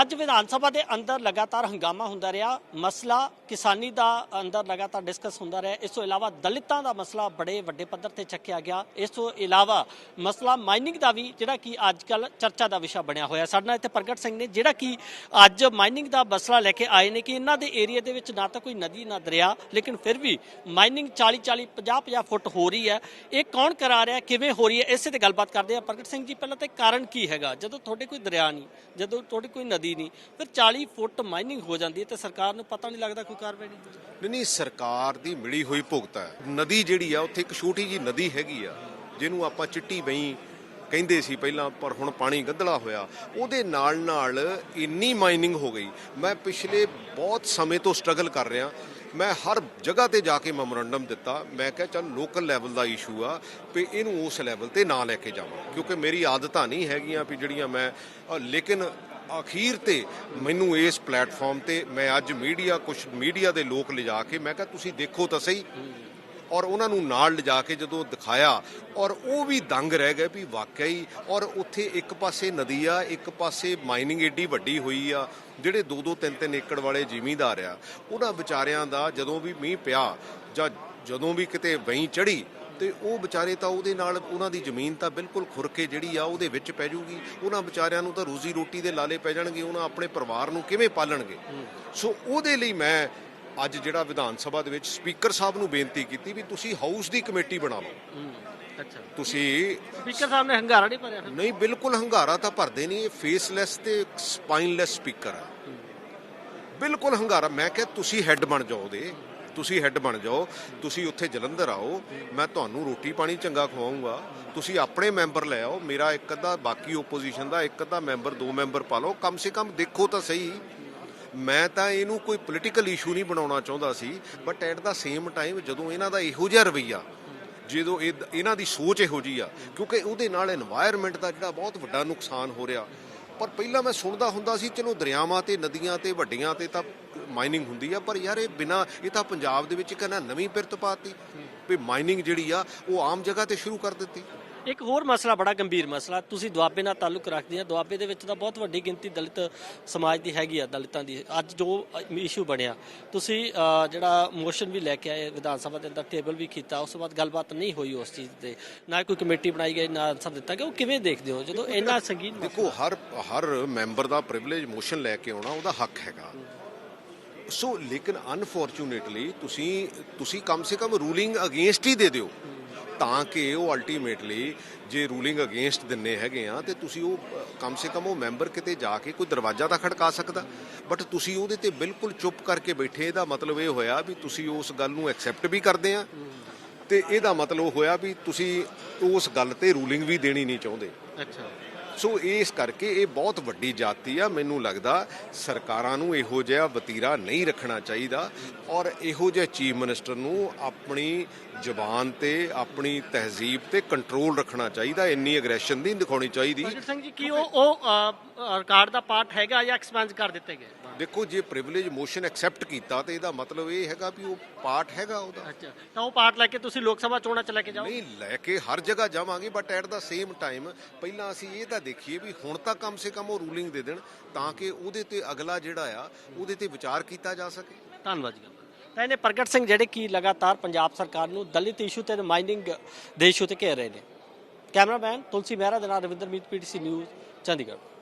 ਅੱਜ ਵਿਧਾਨ ਸਭਾ ਦੇ ਅੰਦਰ ਲਗਾਤਾਰ ਹੰਗਾਮਾ ਹੁੰਦਾ ਰਿਹਾ। ਮਸਲਾ ਕਿਸਾਨੀ ਦਾ ਅੰਦਰ ਲਗਾਤਾਰ ਡਿਸਕਸ ਹੁੰਦਾ ਰਿਹਾ। ਇਸ ਤੋਂ ਇਲਾਵਾ ਦਲਿਤਾਂ ਦਾ ਮਸਲਾ ਬੜੇ ਵੱਡੇ ਪੱਧਰ ਤੇ ਚੱਕਿਆ ਗਿਆ। ਇਸ ਤੋਂ ਇਲਾਵਾ ਮਸਲਾ ਮਾਈਨਿੰਗ ਦਾ ਵੀ, ਜਿਹੜਾ ਕਿ ਅੱਜ ਕੱਲ ਚਰਚਾ ਦਾ ਵਿਸ਼ਾ ਬਣਿਆ ਹੋਇਆ। ਸਾਡੇ ਨਾਲ ਇੱਥੇ ਪ੍ਰਗਟ ਸਿੰਘ ਨੇ, ਜਿਹੜਾ ਕਿ ਅੱਜ ਮਾਈਨਿੰਗ ਦਾ ਮਸਲਾ ਲੈ ਕੇ ਆਏ ਨੇ ਕਿ ਇਹਨਾਂ ਦੇ ਏਰੀਆ ਦੇ ਵਿੱਚ ਨਾ ਤਾਂ ਕੋਈ ਨਦੀ, ਨਾ ਦਰਿਆ, ਲੇਕਿਨ ਫਿਰ ਵੀ ਮਾਈਨਿੰਗ 40 40 50 50 ਫੁੱਟ ਹੋ ਰਹੀ ਹੈ। ਇਹ ਕੌਣ ਕਰਾ ਰਿਹਾ, ਕਿਵੇਂ ਹੋ ਰਹੀ ਹੈ, ਇਸੇ ਤੇ ਗੱਲਬਾਤ ਕਰਦੇ ਆ ਪ੍ਰਗਟ ਸਿੰਘ ਜੀ, ਪਹਿਲਾਂ ਤੇ ਕਾਰਨ ਕੀ ਹੈਗਾ? ਜਦੋਂ ਤੁਹਾਡੇ ਕੋਈ ਦਰਿਆ ਨਹੀਂ, ਜਦੋਂ ਤੁਹਾਡੀ ਕੋਈ ਨਦੀ ਨਹੀਂ। ਫਿਰ 40 ਫੁੱਟ ਮਾਈਨਿੰਗ ਹੋ ਜਾਂਦੀ ਹੈ ਤੇ ਸਰਕਾਰ ਨੂੰ ਪਤਾ ਨਹੀਂ ਲੱਗਦਾ ਕੋਈ ਕਾਰਵਾਈ ਨਹੀਂ ਨਹੀਂ ਨਹੀਂ, ਸਰਕਾਰ ਦੀ ਮਿਲੀ ਹੋਈ ਭੁਗਤ ਹੈ। ਨਦੀ ਜਿਹੜੀ ਆ, ਉੱਥੇ ਇੱਕ ਛੋਟੀ ਜੀ ਨਦੀ ਹੈਗੀ ਆ, ਜਿਹਨੂੰ ਆਪਾਂ ਚਿੱਟੀ ਬਈ ਕਹਿੰਦੇ ਸੀ ਪਹਿਲਾਂ, ਪਰ ਹੁਣ ਪਾਣੀ ਗੰਧਲਾ ਹੋਇਆ। ਉਹਦੇ ਨਾਲ ਨਾਲ ਇੰਨੀ ਮਾਈਨਿੰਗ ਹੋ ਗਈ। ਮੈਂ ਪਿਛਲੇ ਬਹੁਤ ਸਮੇਂ ਤੋਂ ਸਟਰਗਲ ਕਰ ਰਿਹਾ। ਮੈਂ ਹਰ ਜਗ੍ਹਾ ਤੇ ਜਾ ਕੇ ਮੈਮੋਰੰਡਮ ਦਿੱਤਾ। ਮੈਂ ਕਿਹਾ, ਚੱਲ ਲੋਕਲ ਲੈਵਲ ਦਾ ਇਸ਼ੂ ਆ, ਵੀ ਇਹਨੂੰ ਉਸ ਲੈਵਲ ਤੇ ਨਾ ਲੈ ਕੇ ਜਾਵਾਂ। ਕਿਉਂਕਿ ਮੇਰੀ ਆਦਤਾਂ ਨਹੀਂ ਹੈਗੀਆਂ ਵੀ ਜਿਹੜੀਆਂ ਮੈਂ ਲੇਕਿਨ ਅਖੀਰ ਤੇ ਮੈਨੂੰ ਇਸ ਪਲੇਟਫਾਰਮ ਤੇ ਮੈਂ ਅੱਜ ਮੀਡੀਆ ਕੁਝ ਮੀਡੀਆ ਦੇ ਲੋਕ ਲਿਜਾ ਕੇ ਮੈਂ ਕਿਹਾ, ਤੁਸੀਂ ਦੇਖੋ ਤਾਂ ਸਹੀ। ਔਰ ਉਹਨਾਂ ਨੂੰ ਨਾਲ ਲਿਜਾ ਕੇ ਜਦੋਂ ਦਿਖਾਇਆ, ਔਰ ਉਹ ਵੀ ਦੰਗ ਰਹਿ ਗਏ ਵੀ ਵਾਕਿਆ ਹੀ, ਔਰ ਉੱਥੇ ਇੱਕ ਪਾਸੇ ਨਦੀ ਆ, ਇੱਕ ਪਾਸੇ ਮਾਈਨਿੰਗ ਏਡੀ ਵੱਡੀ ਹੋਈ ਆ, ਜਿਹੜੇ 2-2 3-3 ਏਕੜ ਵਾਲੇ ਜ਼ਿਮੀਂਦਾਰ ਆ, ਉਹਨਾਂ ਵਿਚਾਰਿਆਂ ਦਾ ਜਦੋਂ ਵੀ ਮੀਂਹ ਪਿਆ ਜਾਂ ਜਦੋਂ ਵੀ ਕਿਤੇ ਵਹੀਂ ਚੜੀ ਤੇ ਉਹ ਵਿਚਾਰੇ ਤਾਂ ਉਹਦੇ ਨਾਲ ਉਹਨਾਂ ਦੀ ਜ਼ਮੀਨ ਤਾਂ ਬਿਲਕੁਲ ਖੁਰ ਕੇ ਜਿਹੜੀ ਆ ਉਹਦੇ ਵਿੱਚ ਪੈ ਜੂਗੀ। ਉਹਨਾਂ ਵਿਚਾਰਿਆਂ ਨੂੰ ਤਾਂ ਰੋਜ਼ੀ ਰੋਟੀ ਦੇ ਲਾਲੇ ਪੈ ਜਾਣਗੇ ਉਹਨਾਂ ਆਪਣੇ ਪਰਿਵਾਰ ਨੂੰ ਕਿਵੇਂ ਪਾਲਣਗੇ? ਸੋ ਉਹਦੇ ਲਈ ਮੈਂ ਅੱਜ ਜਿਹੜਾ ਵਿਧਾਨ ਸਭਾ ਦੇ ਵਿੱਚ ਸਪੀਕਰ ਸਾਹਿਬ ਨੂੰ ਬੇਨਤੀ ਕੀਤੀ ਵੀ ਤੁਸੀਂ ਹਾਊਸ ਦੀ ਕਮੇਟੀ ਬਣਾ ਲਓ ਅੱਛਾ। ਤੁਸੀਂ ਸਪੀਕਰ ਸਾਹਿਬ ਨੇ ਹੰਗਾਰਾ ਨਹੀਂ ਭਰਿਆ ਨਹੀਂ ਬਿਲਕੁਲ ਹੰਗਾਰਾ ਤਾਂ ਭਰਦੇ ਨਹੀਂ ਇਹ ਫੇਸਲੈਸ ਤੇ ਸਪਾਈਨਲੈਸ ਸਪੀਕਰ ਹੈ ਬਿਲਕੁਲ ਹੰਗਾਰਾ ਮੈਂ ਕਿਹਾ ਤੁਸੀਂ ਹੈੱਡ ਬਣ ਜਾਓ ਉਹਦੇ। ਤੁਸੀਂ ਹੈੱਡ ਬਣ ਜਾਓ, ਤੁਸੀਂ ਉੱਥੇ ਜਲੰਧਰ ਆਓ, ਮੈਂ ਤੁਹਾਨੂੰ ਰੋਟੀ ਪਾਣੀ ਚੰਗਾ ਖਵਾਉਂਗਾ ਤੁਸੀਂ ਆਪਣੇ ਮੈਂਬਰ ਲੈ ਆਓ, ਮੇਰਾ ਇੱਕ ਅੱਧਾ ਬਾਕੀ ਓਪੋਜੀਸ਼ਨ ਦਾ ਇੱਕ ਅੱਧਾ ਮੈਂਬਰ, ਦੋ ਮੈਂਬਰ ਪਾ ਲਓ। ਕਮ ਸੇ ਕਮ ਦੇਖੋ ਤਾਂ ਸਹੀ। ਮੈਂ ਤਾਂ ਇਹਨੂੰ ਕੋਈ ਪੋਲੀਟੀਕਲ ਇਸ਼ੂ ਨਹੀਂ ਬਣਾਉਣਾ ਚਾਹੁੰਦਾ ਸੀ but at the same time ਜਦੋਂ ਇਹਨਾਂ ਦਾ ਇਹੋ ਜਿਹਾ ਰਵਈਆ, ਜਦੋਂ ਇਹ, ਇਹਨਾਂ ਦੀ ਸੋਚ ਇਹੋ ਜੀ ਆ, ਕਿਉਂਕਿ ਉਹਦੇ ਨਾਲ এনवायरमेंट ਦਾ ਜਿਹੜਾ ਬਹੁਤ ਵੱਡਾ ਨੁਕਸਾਨ ਹੋ ਰਿਹਾ। ਪਰ ਪਹਿਲਾਂ ਮੈਂ ਸੁਣਦਾ ਹੁੰਦਾ ਸੀ, ਚਲੋ ਦਰਿਆਵਾਂ ਤੇ, ਨਦੀਆਂ ਤੇ, ਵੱਡੀਆਂ ਤੇ ਤਾਂ ਮਾਈਨਿੰਗ ਹੁੰਦੀ ਆ, ਪਰ ਯਾਰ ਇਹ ਬਿਨਾ, ਇਹ ਤਾਂ ਪੰਜਾਬ ਦੇ ਵਿੱਚ ਕਹਿੰਦਾ ਨਵੀਂ ਪਿਰਤ ਪਾਤੀ ਵੀ ਮਾਈਨਿੰਗ ਜਿਹੜੀ ਆ, ਉਹ ਆਮ ਜਗ੍ਹਾ ਤੇ ਸ਼ੁਰੂ ਕਰ ਦਿੱਤੀ। ਇੱਕ ਹੋਰ ਮਸਲਾ ਬੜਾ ਗੰਭੀਰ ਮਸਲਾ ਤੁਸੀਂ ਦੁਆਬੇ ਨਾਲ ਤਾਲੁਕ ਰੱਖਦੇ ਆ। ਦੁਆਬੇ ਦੇ ਵਿੱਚ ਤਾਂ ਬਹੁਤ ਵੱਡੀ ਗਿਣਤੀ ਦਲਿਤ ਸਮਾਜ ਦੀ ਹੈਗੀ ਆ ਦਲਿਤਾਂ ਦੀ। ਅੱਜ ਜੋ ਇਸ਼ੂ ਬਣਿਆ ਤੁਸੀਂ ਜਿਹੜਾ ਮੋਸ਼ਨ ਵੀ ਲੈ ਕੇ ਆਏ ਵਿਧਾਨ ਸਭਾ ਦੇ ਅੰਦਰ ਟੇਬਲ ਵੀ ਕੀਤਾ ਉਸ ਤੋਂ ਬਾਅਦ ਗੱਲਬਾਤ ਨਹੀਂ ਹੋਈ ਉਸ ਚੀਜ਼ ਤੇ। ਨਾ ਕੋਈ ਕਮੇਟੀ ਬਣਾਈ ਗਈ ਨਾ ਆਨਸਰ ਦਿੱਤਾ ਗਿਆ ਉਹ ਕਿਵੇਂ ਦੇਖਦੇ ਹੋ? ਜਦੋਂ ਇੰਨਾ ਸੰਗੀਨ ਮਸਲਾ- ਦੇਖੋ ਹਰ ਹਰ ਮੈਂਬਰ ਦਾ ਪ੍ਰਿਵਿਲੇਜ ਮੋਸ਼ਨ ਲੈ ਕੇ ਆਉਣਾ ਉਹਦਾ ਹੱਕ ਹੈਗਾ। ਸੋ ਲੇਕਿਨ ਅਨਫੋਰਚੂਨੇਟਲੀ ਤੁਸੀਂ ਤੁਸੀਂ ਕਮ ਸੇ ਕਮ ਰੂਲਿੰਗ ਅਗੇਂਸਟ ਹੀ ਦੇ ਦਿਓ। ਤਾਂ ਕਿ ਉਹ ਅਲਟੀਮੇਟਲੀ ਜੇ ਰੂਲਿੰਗ ਅਗੇਂਸਟ ਦਿੰਨੇ ਹੈਗੇ ਆ, ਤੇ ਤੁਸੀਂ ਉਹ ਕਮ ਸੇ ਕਮ ਉਹ ਮੈਂਬਰ ਕਿਤੇ ਜਾ ਕੇ ਕੋਈ ਦਰਵਾਜ਼ਾ ਤਾਂ ਖੜਕਾ ਸਕਦਾ। ਬਟ ਤੁਸੀਂ ਉਹਦੇ ਤੇ ਬਿਲਕੁਲ ਚੁੱਪ ਕਰਕੇ ਬੈਠੇ, ਇਹਦਾ ਮਤਲਬ ਇਹ ਹੋਇਆ ਵੀ ਤੁਸੀਂ ਉਸ ਗੱਲ ਨੂੰ ਐਕਸੈਪਟ ਵੀ ਕਰਦੇ ਆ। ਤੇ ਇਹਦਾ ਮਤਲਬ ਹੋਇਆ ਵੀ ਤੁਸੀਂ ਉਸ ਗੱਲ ਤੇ ਰੂਲਿੰਗ ਵੀ ਦੇਣੀ ਨਹੀਂ ਚਾਹੁੰਦੇ। ਅੱਛਾ। ਸੋ ਇਸ ਕਰਕੇ ਇਹ ਬਹੁਤ ਵੱਡੀ ਜਾਤੀ ਆ। ਮੈਨੂੰ ਲੱਗਦਾ ਸਰਕਾਰਾਂ ਨੂੰ ਇਹੋ ਜਿਹਾ ਵਤੀਰਾ ਨਹੀਂ ਰੱਖਣਾ ਚਾਹੀਦਾ ਔਰ ਇਹੋ ਜਿਹੇ ਚੀਫ ਮਿਨਿਸਟਰ ਨੂੰ ਆਪਣੀ ਜ਼ੁਬਾਨ ਤੇ ਆਪਣੀ ਤਹਿਜ਼ੀਬ ਤੇ ਕੰਟਰੋਲ ਰੱਖਣਾ ਚਾਹੀਦਾ। ਇੰਨੀ ਐਗਰੈਸ਼ਨ ਨਹੀਂ ਦਿਖਾਉਣੀ ਚਾਹੀਦੀ। ਪ੍ਰਗਟ ਸਿੰਘ ਜੀ ਕੀ ਉਹ ਉਹ ਰਿਕਾਰਡ ਦਾ ਪਾਰਟ ਹੈਗਾ ਜਾਂ ਐਕਸਪੈਂਸ ਕਰ ਦਿੱਤੇ ਗਏ? ਦੇਖੋ ਜੇ ਪ੍ਰਿਵਿਲੇਜ ਮੋਸ਼ਨ ਐਕਸੈਪਟ ਕੀਤਾ ਤੇ ਇਹਦਾ ਮਤਲਬ ਇਹ ਹੈਗਾ ਵੀ ਉਹ ਪਾਰਟ ਹੈਗਾ ਉਹਦਾ। ਅੱਛਾ ਤਾਂ ਉਹ ਪਾਰਟ ਲੈ ਕੇ ਤੁਸੀਂ ਲੋਕ ਸਭਾ ਚੋਣਾਂ ਚ ਲੈ ਕੇ ਜਾਓ ਨਹੀਂ ਲੈ ਕੇ ਹਰ ਜਗ੍ਹਾ ਜਾਵਾਂਗੇ but at the same time ਪਹਿਲਾਂ ਅਸੀਂ ਇਹ ਤਾਂ ਦੇਖੀਏ ਵੀ ਹੁਣ ਤਾਂ ਕਮ ਸੇ ਕਮ ਉਹ ਰੂਲਿੰਗ ਦੇ ਦੇਣ ਤਾਂ ਕਿ ਉਹਦੇ ਤੇ ਅਗਲਾ ਜਿਹੜਾ ਆ, ਉਹਦੇ ਤੇ ਵਿਚਾਰ ਕੀਤਾ ਜਾ ਸਕੇ। ਧੰਨਵਾਦ ਜੀ। ਤਾਂ ਇਹਨੇ ਪ੍ਰਗਟ ਸਿੰਘ ਜਿਹੜੇ ਕਿ ਲਗਾਤਾਰ ਪੰਜਾਬ ਸਰਕਾਰ ਨੂੰ ਦਲਿਤ ਇਸ਼ੂ ਤੇ ਮਾਈਨਿੰਗ ਦੇ ਇਸ਼ੂ ਤੇ ਘੇਰ ਰਹੇ ਨੇ। ਕੈਮਰਾਮੈਨ ਤੁਲਸੀ ਮਹਿਰਾ ਦੇ ਨਾਲ ਰਵਿੰਦਰ ਮੀਤ, ਪੀਟੀਸੀ ਨਿਊਜ਼, ਚੰਡੀਗੜ੍ਹ।